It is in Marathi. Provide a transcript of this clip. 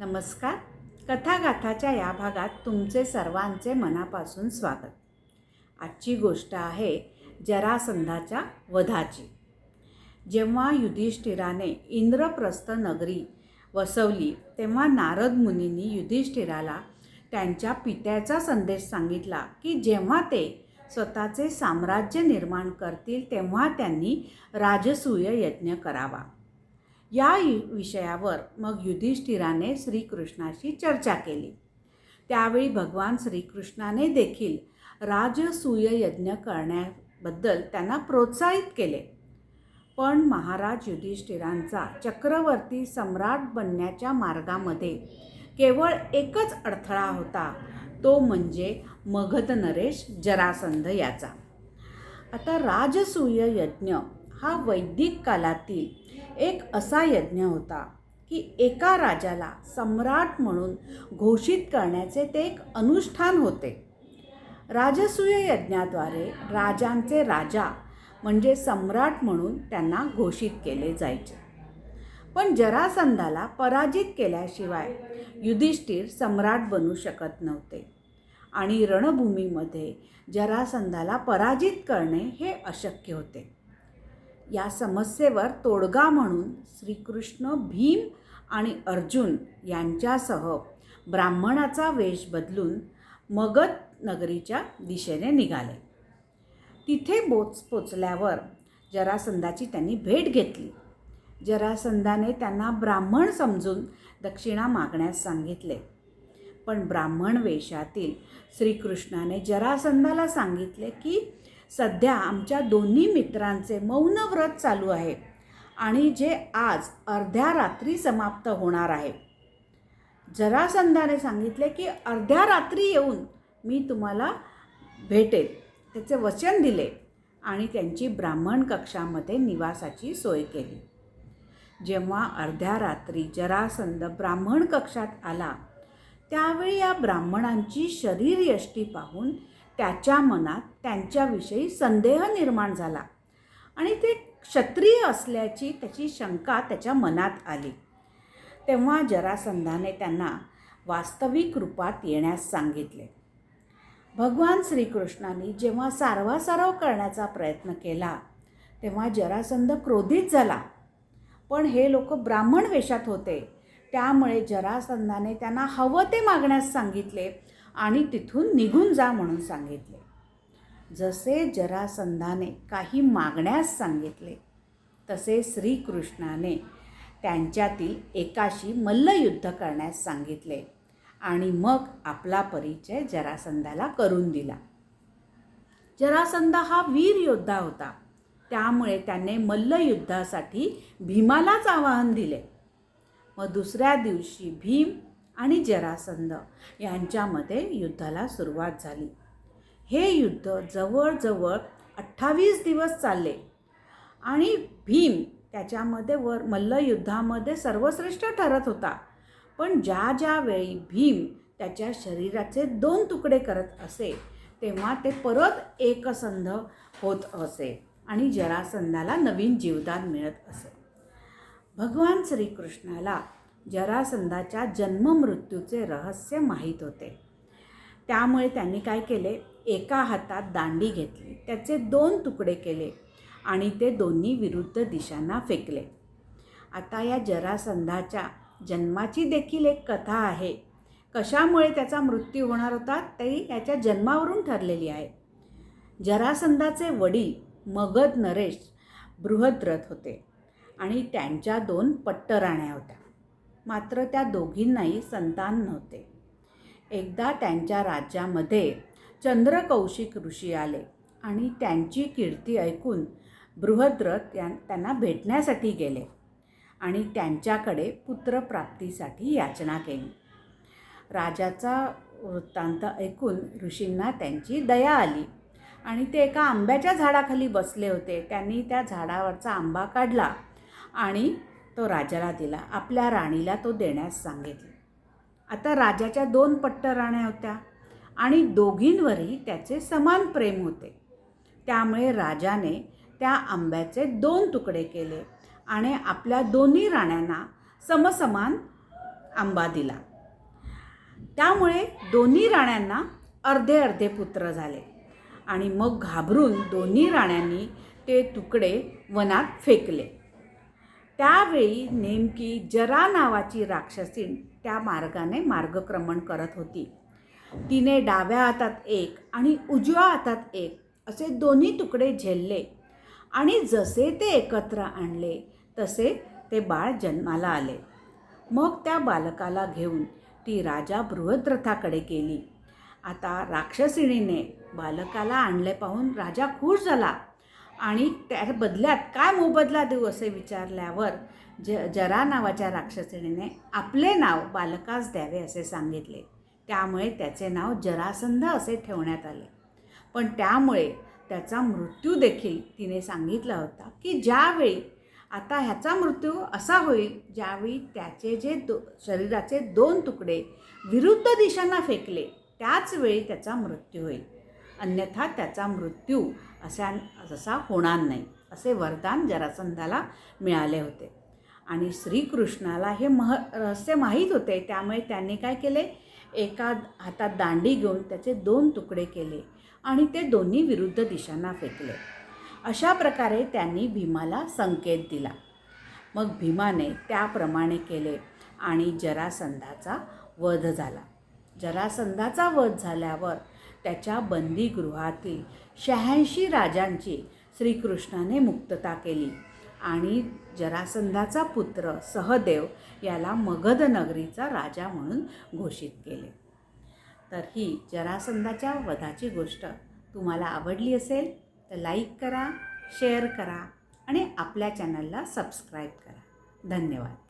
नमस्कार. कथागाथाच्या या भागात तुमचे सर्वांचे मनापासून स्वागत. आजची गोष्ट आहे जरासंधाच्या वधाची. जेव्हा युधिष्ठिराने इंद्रप्रस्थ नगरी वसवली तेव्हा नारद मुनींनी युधिष्ठिराला त्यांच्या पित्याचा संदेश सांगितला की जेव्हा ते स्वतःचे साम्राज्य निर्माण करतील तेव्हा त्यांनी राजसूय यज्ञ करावा. या विषयावर मग युधिष्ठिराने श्रीकृष्णाशी चर्चा केली. त्यावेळी भगवान श्रीकृष्णाने देखील राजसूय यज्ञ करण्याबद्दल त्यांना प्रोत्साहित केले. पण महाराज युधिष्ठिरांचा चक्रवर्ती सम्राट बनण्याच्या मार्गामध्ये केवळ एकच अडथळा होता तो म्हणजे मगध नरेश जरासंध याचा. आता राजसूय यज्ञ हा वैदिक कालातील एक असा यज्ञ होता की एका राजाला सम्राट म्हणून घोषित करण्याचे ते एक अनुष्ठान होते. राजसूय यज्ञाद्वारे राजांचे राजा म्हणजे सम्राट म्हणून त्यांना घोषित केले जायचे. पण जरासंधाला पराजित केल्याशिवाय युधिष्ठिर सम्राट बनू शकत नव्हते आणि रणभूमीमध्ये जरासंधाला पराजित करणे हे अशक्य होते. या समस्येवर तोडगा म्हणून श्रीकृष्ण भीम आणि अर्जुन यांच्यासह ब्राह्मणाचा वेश बदलून मगध नगरीच्या दिशेने निघाले. तिथे बोच पोचल्यावर जरासंधाची त्यांनी भेट घेतली. जरासंधाने त्यांना ब्राह्मण समजून दक्षिणा मागण्यास सांगितले. पण ब्राह्मण वेशातील श्रीकृष्णाने जरासंधाला सांगितले की सध्या आमच्या दोन्ही मित्रांचे मौन व्रत चालू आहे आणि जे आज अर्ध्या रात्री समाप्त होणार आहे. जरासंधाने सांगितले की अर्ध्या रात्री येऊन मी तुम्हाला भेटेल. त्याचे वचन दिले आणि त्यांची ब्राह्मण कक्षामध्ये निवासाची सोय केली. जेव्हा अर्ध्या रात्री जरासंध ब्राह्मण कक्षात आला त्यावेळी या ब्राह्मणांची शरीरयष्टी पाहून त्याच्या मनात त्यांच्याविषयी संदेह निर्माण झाला. आणि ते क्षत्रिय असल्याची त्याची शंका त्याच्या मनात आली. तेव्हा जरासंधाने त्यांना वास्तविक रूपात येण्यास सांगितले. भगवान श्रीकृष्णाने जेव्हा सारवासारव करण्याचा प्रयत्न केला तेव्हा जरासंध क्रोधित झाला. पण हे लोक ब्राह्मण वेशात होते. त्यामुळे जरासंधाने त्यांना हवं ते मागण्यास सांगितले. आणि तिथून निघून जा म्हणून सांगितले. जसे जरासंधाने काही मागण्यास सांगितले तसे श्रीकृष्णाने त्यांच्यातील एकाशी मल्लयुद्ध करण्यास सांगितले आणि मग आपला परिचय जरासंधाला करून दिला. जरासंध हा वीर योद्धा होता. त्यामुळे त्याने मल्लयुद्धासाठी भीमालाच आवाहन दिले. मग दुसऱ्या दिवशी भीम आणि जरासंध यांच्यामध्ये युद्धाला सुरुवात झाली. हे युद्ध जवळजवळ अठ्ठावीस दिवस चालले आणि भीम त्याच्यामध्ये वर मल्लयुद्धामध्ये सर्वश्रेष्ठ ठरत होता. पण ज्या ज्या वेळी भीम त्याच्या शरीराचे दोन तुकडे करत असे तेव्हा ते परत एकसंध होत असे आणि जरासंधाला नवीन जीवदान मिळत असे. भगवान श्रीकृष्णाला जरासंधाच्या जन्ममृत्यूचे रहस्य माहीत होते. त्यामुळे त्यांनी काय केले? एका हातात दांडी घेतली. त्याचे दोन तुकडे केले आणि ते दोन्ही विरुद्ध दिशांना फेकले. आता या जरासंधाच्या जन्माची देखील एक कथा आहे. कशामुळे त्याचा मृत्यू होणार होता? तेही याच्या जन्मावरून ठरलेली आहे. जरासंधाचे वडील मगध नरेश बृहद्रथ होते आणि त्यांच्या दोन पट्टराण्या होत्या. मात्र त्या दोघींनाही संतान नव्हते. एकदा त्यांच्या राज्यामध्ये चंद्रकौशिक ऋषी आले आणि त्यांची कीर्ती ऐकून बृहद्रथ या त्यांना भेटण्यासाठी गेले आणि त्यांच्याकडे पुत्रप्राप्तीसाठी याचना केली. राजाचा वृत्तांत ऐकून ऋषींना त्यांची दया आली आणि ते एका आंब्याच्या झाडाखाली बसले होते. त्यांनी त्या झाडावरचा आंबा काढला आणि तो राजाला दिला. आपल्या राणीला तो देण्यास सांगितले. आता राजाच्या दोन पट्ट राण्या होत्या आणि दोघींवरही त्याचे समान प्रेम होते. त्यामुळे राजाने त्या आंब्याचे दोन तुकडे केले आणि आपल्या दोन्ही राण्यांना समसमान आंबा दिला. त्यामुळे दोन्ही राण्यांना अर्धे अर्धे पुत्र झाले आणि मग घाबरून दोन्ही राण्यांनी ते तुकडे वनात फेकले. त्यावेळी नेमकी जरा नावाची राक्षसीण त्या मार्गाने मार्गक्रमण करत होती. तिने डाव्या हातात एक आणि उजव्या हातात एक असे दोन्ही तुकडे झेलले आणि जसे ते एकत्र आणले तसे ते बाळ जन्माला आले. मग त्या बालकाला घेऊन ती राजा बृहद्रथाकडे गेली. आता राक्षसिणीने बालकाला आणले पाहून राजा खुश झाला. आणि त्या बदल्यात काय मोबदला देऊ असे विचारल्यावर ज जरा नावाच्या राक्षसिणीने आपले नाव बालकास द्यावे असे सांगितले. त्यामुळे त्याचे नाव जरासंध असे ठेवण्यात आले. पण त्यामुळे त्याचा मृत्यू देखील तिने सांगितला होता की ज्यावेळी आता ह्याचा मृत्यू असा होईल ज्यावेळी त्याचे जे दो शरीराचे दोन तुकडे विरुद्ध दिशांना फेकले त्याच वेळी त्याचा मृत्यू होईल. अन्यथा त्याचा मृत्यू असा असा होणार नाही असे वरदान जरासंधाला मिळाले होते. आणि श्रीकृष्णाला हे मह रहस्य माहीत होते त्यामुळे त्यांनी काय केले? एका हातात दांडी घेऊन त्याचे दोन तुकडे केले आणि ते दोन्ही विरुद्ध दिशांना फेकले. अशा प्रकारे त्यांनी भीमाला संकेत दिला. मग भीमाने त्याप्रमाणे केले आणि जरासंधाचा वध झाला. जरासंधाचा वध झाल्यावर त्याच्या बंदीगृहातील शहाऐंशी राजांची श्रीकृष्णाने मुक्तता केली. आणि जरासंधाचा पुत्र सहदेव याला मगध नगरीचा राजा म्हणून घोषित केले. तर ही जरासंधाच्या वधाची गोष्ट तुम्हाला आवडली असेल तर लाईक करा शेअर करा आणि आपल्या चॅनलला सबस्क्राईब करा. धन्यवाद.